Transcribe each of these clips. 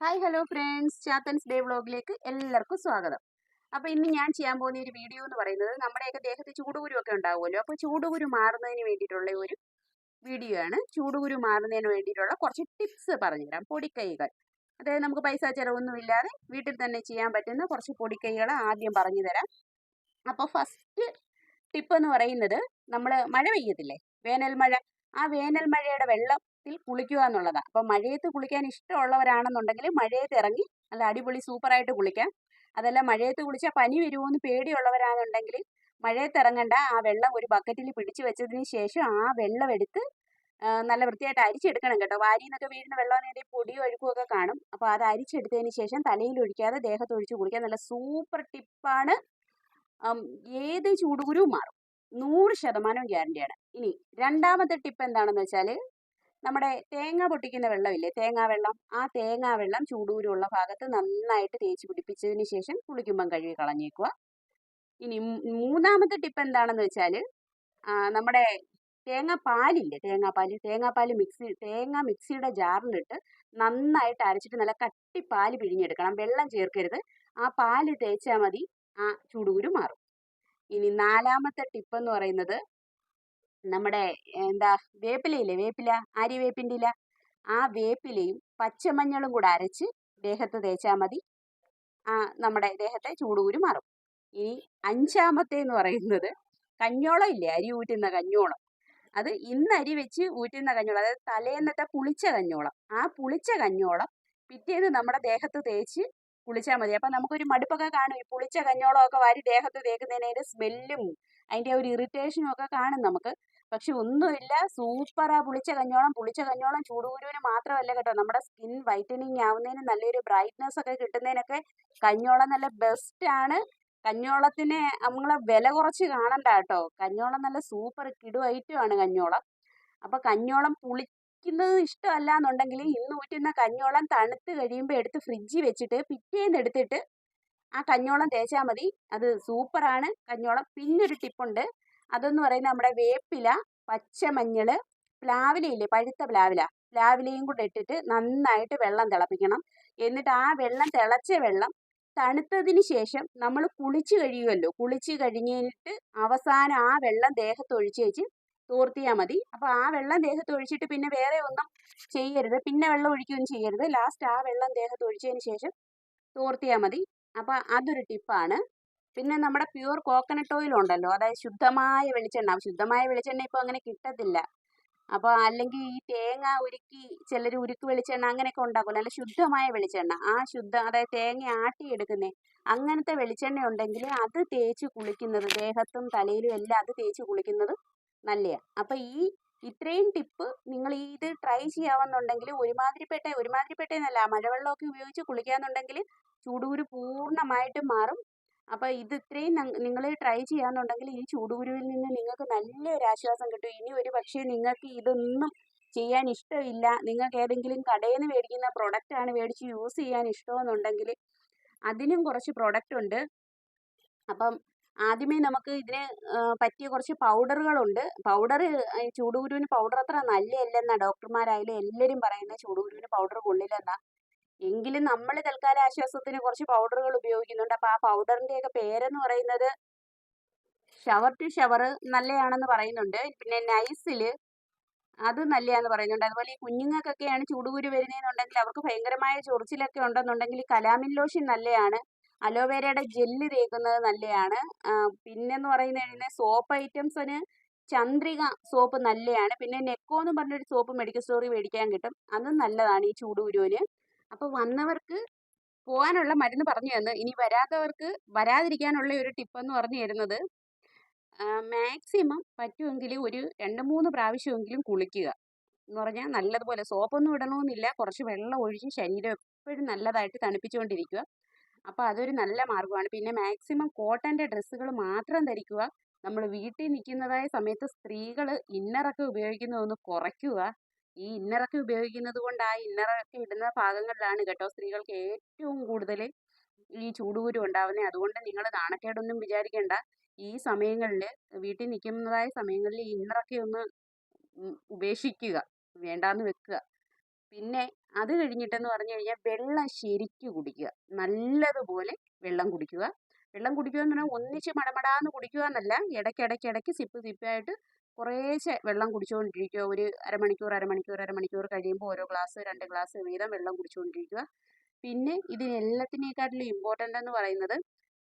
Hi hello friends ചാത്തൻസ് day വ്ളോഗിലേക്ക് എല്ലാവർക്കും സ്വാഗതം. അപ്പോൾ ഇന്ന് ഞാൻ ചെയ്യാൻ പോകുന്ന ഒരു വീഡിയോ എന്ന് പറയുന്നത് നമ്മുടെയൊക്കെ ദേഹത്ത് ചൂടുകുരുവൊക്കെ ഉണ്ടാവുമല്ലോ. അപ്പോൾ ചൂടുകുരു മാറുന്നതിന് വേണ്ടിയിട്ടുള്ള ഒരു വീഡിയോ ആണ്. ചൂടുകുരു മാറുന്നതിന് വേണ്ടിയിട്ടുള്ള കുറച്ച് ടിപ്സ് പറഞ്ഞുതരാം. പൊടിക്കൈകൾ. അതായത് നമുക്ക് പൈസ ചിലവൊന്നുമില്ലാതെ വീട്ടിൽ തന്നെ ചെയ്യാൻ പറ്റുന്ന കുറച്ച് പൊടിക്കൈകൾ ആദ്യം പറഞ്ഞു തരാം അപ്പോൾ ഫസ്റ്റ് ടിപ്പ് എന്ന് പറയുന്നത് നമ്മൾ മഴ പെയ്യത്തില്ലേ? വേനൽ മഴ ആ വേനൽ മഴയുടെ വെള്ളത്തിൽ കുളിക്കുക എന്നുള്ളതാണ് അപ്പോൾ മഴയത്ത് കുളിക്കാൻ ഇഷ്ടമുള്ളവരാണെന്നുണ്ടെങ്കിൽ മഴയത്ത് ഇറങ്ങി നല്ല അടിപൊളി സൂപ്പറായിട്ട് കുളിക്കാം. അതല്ല മഴയത്ത് കുളിച്ചാൽ പനി വരുമോയെന്ന് പേടിയുള്ളവരാണെന്നുണ്ടെങ്കിൽ മഴയത്ത് ഇറങ്ങണ്ട. ആ വെള്ളം ഒരു ബക്കറ്റിൽ പിടിച്ചു വെച്ചതിന് ശേഷം ആ വെള്ളം എടുത്ത് നല്ല വൃത്തിയായിട്ട് അരിച്ചെടുക്കണം കേട്ടോ. വാരിന്നൊക്കെ വീഴുന്ന വെള്ളം പൊടിയോ പൊടിയും ഒക്കെ കാണും. അപ്പോൾ അത് അരിച്ചെടുത്തതിന് ശേഷം തലയിൽ ഒഴിക്കാതെ ദേഹത്ത് ഒഴിച്ച് കുളിക്കാൻ നല്ല സൂപ്പർ ടിപ്പാണ്. ഏത് ചൂടുകുരുവും മാറും. നൂറ് ശതമാനം ഗ്യാരണ്ടിയാണ്. ഇനി രണ്ടാമത്തെ ടിപ്പ് എന്താണെന്ന് വെച്ചാൽ നമ്മുടെ തേങ്ങ പൊട്ടിക്കുന്ന വെള്ളമില്ലേ? തേങ്ങാ വെള്ളം ആ തേങ്ങാ വെള്ളം ചൂടൂരുള്ള ഭാഗത്ത് നന്നായിട്ട് തേച്ച് പിടിപ്പിച്ചതിന് ശേഷം കുളിക്കുമ്പം കഴുകി കളഞ്ഞേക്കുക. ഇനി മൂന്നാമത്തെ ടിപ്പ് എന്താണെന്ന് വെച്ചാൽ നമ്മുടെ തേങ്ങാപ്പാലില്ലേ? തേങ്ങാപ്പാൽ. തേങ്ങാപ്പാൽ മിക്സി തേങ്ങ മിക്സിയുടെ ജാറിലിട്ട് നന്നായിട്ട് അരച്ചിട്ട് നല്ല കട്ടി പാൽ പിഴിഞ്ഞെടുക്കണം. വെള്ളം ചേർക്കരുത്. ആ പാൽ തേച്ചാൽ മതി. ആ ചൂടുകുരു മാറും. ഇനി നാലാമത്തെ ടിപ്പ് എന്ന് പറയുന്നത് നമ്മുടെ എന്താ വേപ്പിലയില്ലേ? വേപ്പില ആര്യവേപ്പിന്റെ ഇല. ആ വേപ്പിലയും പച്ചമഞ്ഞളും കൂടെ അരച്ച് ദേഹത്ത് തേച്ചാൽ മതി. ആ നമ്മുടെ ദേഹത്തെ ചൂടുകൂരി മാറും. ഇനി അഞ്ചാമത്തെ എന്ന് പറയുന്നത് കഞ്ഞോളം ഇല്ലേ? അരി ഊറ്റുന്ന കഞ്ഞോളം. അത് ഇന്ന് അരി വെച്ച് ഊറ്റുന്ന കഞ്ഞോളം. അതായത് തലേന്നത്തെ പുളിച്ച കഞ്ഞോളം. ആ പുളിച്ച കഞ്ഞോളം പിറ്റേന്ന് നമ്മുടെ ദേഹത്ത് തേച്ച് കുളിച്ചാൽ മതി. അപ്പം നമുക്കൊരു മടുപ്പൊക്കെ കാണും. ഈ പുളിച്ച കഞ്ഞോളമൊക്കെ വാരി ദേഹത്ത് തേക്കുന്നതിന് അതിന്റെ സ്മെല്ലും അതിന്റെ ഒരു ഇറിറ്റേഷനും ഒക്കെ കാണും നമുക്ക്. പക്ഷെ ഒന്നുമില്ല. സൂപ്പറാ. പുളിച്ച കഞ്ഞോളം പുളിച്ച കഞ്ഞോളം ചൂടുകുരുവിന് മാത്രമല്ല കേട്ടോ. നമ്മുടെ സ്കിൻ വൈറ്റനിങ് ആവുന്നതിന് നല്ലൊരു ബ്രൈറ്റ്നെസ് ഒക്കെ കിട്ടുന്നതിനൊക്കെ കഞ്ഞോളം നല്ല ബെസ്റ്റ് ആണ് കഞ്ഞോളത്തിന് നമ്മളെ വില കുറച്ച് കാണണ്ട കേട്ടോ. കഞ്ഞോളം നല്ല സൂപ്പർ കിടു ഐറ്റം ആണ് കഞ്ഞോളം അപ്പൊ കഞ്ഞോളം പുളിക്കുന്നത് ഇഷ്ടമല്ല എന്നുണ്ടെങ്കിൽ ഇന്ന് ഊറ്റുന്ന കഞ്ഞോളം തണുത്ത് കഴിയുമ്പോൾ എടുത്ത് ഫ്രിഡ്ജിൽ വെച്ചിട്ട് പിറ്റേന്ന് എടുത്തിട്ട് ആ കഞ്ഞോളം തേച്ചാൽ മതി. അത് സൂപ്പറാണ് കഞ്ഞോളം പിന്നൊരു ടിപ്പുണ്ട്. അതെന്ന് പറയുന്നത് നമ്മുടെ വേപ്പില പച്ചമഞ്ഞൾ പ്ലാവിലയില്ലേ പഴുത്ത പ്ലാവില. പ്ലാവിലയും കൂടെ ഇട്ടിട്ട് നന്നായിട്ട് വെള്ളം തിളപ്പിക്കണം. എന്നിട്ട് ആ വെള്ളം തിളച്ച വെള്ളം തണുത്തതിന് ശേഷം നമ്മൾ കുളിച്ച് കഴിയുമല്ലോ. കുളിച്ച് കഴിഞ്ഞിട്ട് അവസാനം ആ വെള്ളം ദേഹത്ത് ഒഴിച്ച് വെച്ച് തോർത്തിയാൽ മതി. അപ്പോൾ ആ വെള്ളം ദേഹത്ത് ഒഴിച്ചിട്ട് പിന്നെ വേറെ ഒന്നും ചെയ്യരുത്. പിന്നെ വെള്ളം ഒഴിക്കുകയൊന്നും ചെയ്യരുത്. ലാസ്റ്റ് ആ വെള്ളം ദേഹത്ത് ഒഴിച്ചതിന് ശേഷം തോർത്തിയാൽ മതി. അപ്പോൾ അതൊരു ടിപ്പാണ്. പിന്നെ നമ്മുടെ പ്യൂർ കോക്കനട്ട് ഓയിൽ ഉണ്ടല്ലോ അതായത് ശുദ്ധമായ വെളിച്ചെണ്ണ. ശുദ്ധമായ വെളിച്ചെണ്ണ ഇപ്പോൾ അങ്ങനെ കിട്ടത്തില്ല. അപ്പോൾ അല്ലെങ്കിൽ ഈ തേങ്ങ ഉരുക്കി ചിലർ ഉരുക്ക് വെളിച്ചെണ്ണ അങ്ങനെയൊക്കെ ഉണ്ടാക്കുമല്ലോ. അല്ല ശുദ്ധമായ വെളിച്ചെണ്ണ. ആ ശുദ്ധ അതായത് തേങ്ങ ആട്ടിയെടുക്കുന്നേ അങ്ങനത്തെ വെളിച്ചെണ്ണ ഉണ്ടെങ്കിൽ അത് തേച്ച് കുളിക്കുന്നത് ദേഹത്തും തലയിലും എല്ലാം അത് തേച്ച് കുളിക്കുന്നത് നല്ലതാണ് അപ്പോൾ ഈ ഇത്രയും ടിപ്പ് നിങ്ങൾ ഇത് ട്രൈ ചെയ്യാവുന്നുണ്ടെങ്കിൽ ഒരുമാതിരിപ്പെട്ട ഒരുമാതിരിപ്പെട്ട എന്നല്ല മഴവെള്ളമൊക്കെ ഉപയോഗിച്ച് കുളിക്കാന്നുണ്ടെങ്കിൽ ചൂടൂര് പൂർണമായിട്ടും മാറും. അപ്പോൾ ഇത് ഇത്രയും നിങ്ങൾ ട്രൈ ചെയ്യാന്നുണ്ടെങ്കിൽ ഈ ചൂടുകുരുവിൽ നിന്ന് നിങ്ങൾക്ക് നല്ലൊരു ആശ്വാസം കിട്ടും. ഇനി ഒരു പക്ഷേ നിങ്ങൾക്ക് ഇതൊന്നും ചെയ്യാൻ ഇഷ്ടമില്ല. നിങ്ങൾക്ക് ഏതെങ്കിലും കടയിൽ നിന്ന് മേടിക്കുന്ന പ്രൊഡക്റ്റ് ആണ് മേടിച്ച് യൂസ് ചെയ്യാൻ ഇഷ്ടമെന്നുണ്ടെങ്കിൽ അതിനും കുറച്ച് പ്രൊഡക്റ്റ് ഉണ്ട്. അപ്പം ആദ്യമേ നമുക്ക് ഇതിന് പറ്റിയ കുറച്ച് പൗഡറുകളുണ്ട്. പൗഡർ ചൂടുകുരുവിന് പൗഡർ അത്ര നല്ലതല്ലെന്നാണ് ഡോക്ടർമാരായാലും എല്ലാവരും പറയുന്നത്. ചൂടുകുരുവിന് പൗഡർ കൊള്ളില്ലെന്നാ. എങ്കിലും നമ്മൾ തൽക്കാല ആശ്വാസത്തിന് കുറച്ച് പൗഡറുകൾ ഉപയോഗിക്കുന്നുണ്ട്. അപ്പൊ ആ പൗഡറിന്റെയൊക്കെ പേരെന്ന് പറയുന്നത് ഷവർ ടു ഷവർ നല്ലതാണെന്ന് പറയുന്നുണ്ട്. പിന്നെ നൈസിൽ അത് നല്ലതാന്ന് പറയുന്നുണ്ട്. അതുപോലെ ഈ കുഞ്ഞുങ്ങൾക്കൊക്കെയാണ് ചൂടുകുരു വരുന്നതെന്നുണ്ടെങ്കിൽ അവർക്ക് ഭയങ്കരമായ ചൊറിച്ചിലൊക്കെ ഉണ്ടെന്നുണ്ടെങ്കിൽ കലാമിൻ ലോഷൻ നല്ലതാണ് അലോവേരയുടെ ജെല്ല് തേക്കുന്നത് നല്ലതാണ് പിന്നെ പിന്നെന്ന് പറയുന്നത് കഴിഞ്ഞാൽ സോപ്പ് ഐറ്റംസിന് ചന്ദ്രിക സോപ്പ് നല്ലതാണ് പിന്നെ നെക്കോ എന്ന് പറഞ്ഞൊരു സോപ്പ് മെഡിക്കൽ സ്റ്റോറിൽ മേടിക്കാൻ കിട്ടും. അതും നല്ലതാണ് ഈ ചൂടുകുരുവിന്. അപ്പോൾ വന്നവർക്ക് പോകാനുള്ള മരുന്ന് പറഞ്ഞു തന്നു. ഇനി വരാത്തവർക്ക് വരാതിരിക്കാനുള്ള ഒരു ടിപ്പ് എന്ന് പറഞ്ഞു തരുന്നത് മാക്സിമം പറ്റുമെങ്കിൽ ഒരു രണ്ട് മൂന്ന് പ്രാവശ്യമെങ്കിലും കുളിക്കുക എന്ന് പറഞ്ഞാൽ നല്ലതുപോലെ സോപ്പൊന്നും ഇടണമെന്നില്ല. കുറച്ച് വെള്ളം ഒഴിച്ച് ശരീരം എപ്പോഴും നല്ലതായിട്ട് തണുപ്പിച്ചുകൊണ്ടിരിക്കുക. അപ്പോൾ അതൊരു നല്ല മാർഗമാണ്. പിന്നെ മാക്സിമം കോട്ടന്റെ ഡ്രസ്സുകൾ മാത്രം ധരിക്കുക. നമ്മൾ വീട്ടിൽ നിൽക്കുന്നതായ സമയത്ത് സ്ത്രീകൾ ഇന്നറൊക്കെ ഉപയോഗിക്കുന്നതൊന്ന് കുറയ്ക്കുക. ഈ ഇന്നറൊക്കെ ഉപയോഗിക്കുന്നത് കൊണ്ട് ആ ഇന്നറൊക്കെ ഇടുന്ന ഭാഗങ്ങളിലാണ് കേട്ടോ സ്ത്രീകൾക്ക് ഏറ്റവും കൂടുതൽ ഈ ചൂടുകുരു ഉണ്ടാവുന്നത് അതുകൊണ്ട് നിങ്ങൾ നാണക്കേടൊന്നും വിചാരിക്കേണ്ട. ഈ സമയങ്ങളിൽ വീട്ടിൽ നിൽക്കുന്നതായ സമയങ്ങളിൽ ഈ ഇന്നറൊക്കെ ഒന്ന് ഉപേക്ഷിക്കുക. വേണ്ടാന്ന് വെക്കുക. പിന്നെ അത് കഴിഞ്ഞിട്ടെന്ന് പറഞ്ഞു കഴിഞ്ഞാൽ വെള്ളം ശരിക്ക് കുടിക്കുക. നല്ലതുപോലെ വെള്ളം കുടിക്കുക. വെള്ളം കുടിക്കുക എന്ന് പറഞ്ഞാൽ ഒന്നിച്ച് മടമടാന്ന് കുടിക്കുക എന്നല്ല ഇടയ്ക്കിടയ്ക്ക് ഇടയ്ക്ക് സിപ്പ് സിപ്പായിട്ട് കുറേശ്ശെ വെള്ളം കുടിച്ചുകൊണ്ടിരിക്കുക ഒരു അരമണിക്കൂർ അരമണിക്കൂർ അരമണിക്കൂർ കഴിയുമ്പോൾ ഓരോ ഗ്ലാസ് രണ്ട് ഗ്ലാസ് വീതം വെള്ളം കുടിച്ചുകൊണ്ടിരിക്കുക പിന്നെ ഇതിനെല്ലാത്തിനേക്കാട്ടിലും ഇമ്പോർട്ടന്റ് എന്ന് പറയുന്നത്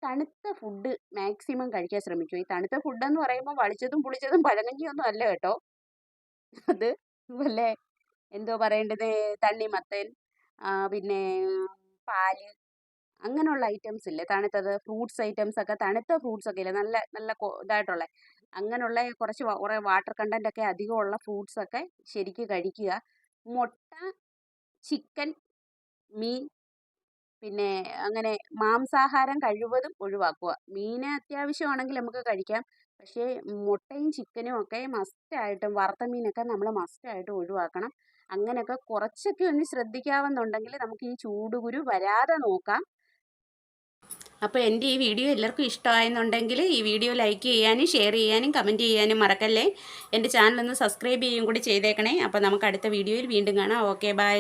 തണുത്ത ഫുഡ് മാക്സിമം കഴിക്കാൻ ശ്രമിക്കുക. ഈ തണുത്ത ഫുഡ് എന്ന് പറയുമ്പോൾ വളിച്ചതും പുളിച്ചതും പഴങ്കഞ്ഞിയൊന്നും അല്ല കേട്ടോ. അത് വല്ല എന്തോ പറയേണ്ടത്? തണ്ണിമത്തൻ പിന്നെ പാൽ അങ്ങനെയുള്ള ഐറ്റംസ് ഇല്ലേ? തണുത്തത് ഫ്രൂട്ട്സ് ഐറ്റംസ് ഒക്കെ തണുത്ത ഫ്രൂട്ട്സ് ഒക്കെ ഇല്ലേ? നല്ല നല്ല ഇതായിട്ടുള്ള അങ്ങനെയുള്ള കുറച്ച് കുറേ വാട്ടർ കണ്ടന്റ് ഒക്കെ അധികമുള്ള ഫ്രൂട്ട്സ് ഒക്കെ ശരിക്ക് കഴിക്കുക. മുട്ട ചിക്കൻ മീൻ പിന്നെ അങ്ങനെ മാംസാഹാരം കഴിവതും ഒഴിവാക്കുക. മീൻ അത്യാവശ്യമാണെങ്കിൽ നമുക്ക് കഴിക്കാം. പക്ഷേ മുട്ടയും ചിക്കനും ഒക്കെ മസ്റ്റായിട്ടും വറുത്ത മീനൊക്കെ നമ്മൾ മസ്റ്റായിട്ടും ഒഴിവാക്കണം. അങ്ങനെയൊക്കെ കുറച്ചൊക്കെ ഒന്ന് ശ്രദ്ധിക്കാവുന്നുണ്ടെങ്കിൽ നമുക്ക് ഈ ചൂടുകുരു വരാതെ നോക്കാം. അപ്പോൾ എന്റെ ഈ വീഡിയോ എല്ലാവർക്കും ഇഷ്ടമായെന്നുണ്ടെങ്കിൽ ഈ വീഡിയോ ലൈക്ക് ചെയ്യാനും ഷെയർ ചെയ്യാനും കമന്റ് ചെയ്യാനും മറക്കല്ലേ? എന്റെ ചാനലൊന്ന് സബ്സ്ക്രൈബ് ചെയ്യുകയും കൂടി ചെയ്തേക്കണേ. അപ്പോൾ നമുക്ക് അടുത്ത വീഡിയോയിൽ വീണ്ടും കാണാം. Okay bye.